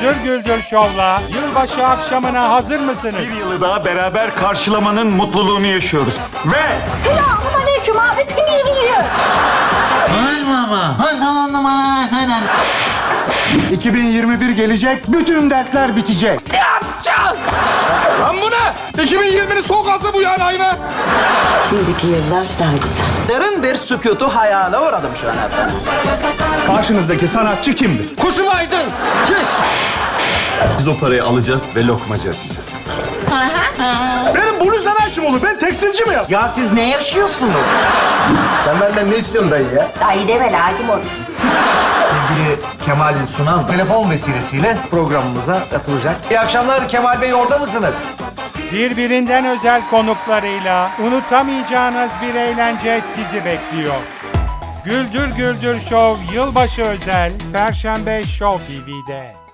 Güldür Güldür Show'la yılbaşı akşamına hazır mısınız? Bir yılı daha beraber karşılamanın mutluluğunu yaşıyoruz. Ve Selamun aleyküm abi. İyi iyi. 2021 gelecek, bütün dertler bitecek. Lan bu ne? 2020'nin son gazı bu yani aynı. Şimdiki yıllar daha güzel. Derin bir sükutu hayale uğradım şu an efendim. Karşınızdaki sanatçı kimdir? Kuşum aydın. Çiş. Biz o parayı alacağız ve lokmacı açacağız. Benim bluzla ne işim olur? Ben tekstilci miyim? Ya siz ne yaşıyorsunuz? Sen benden ne istiyorsun dayı ya? Dayı deme lacım olur. Sevgili Kemal Sunal telefon vesilesiyle programımıza katılacak. İyi akşamlar Kemal Bey orada mısınız? Birbirinden özel konuklarıyla unutamayacağınız bir eğlence sizi bekliyor. Güldür Güldür Show yılbaşı özel Perşembe Show TV'de.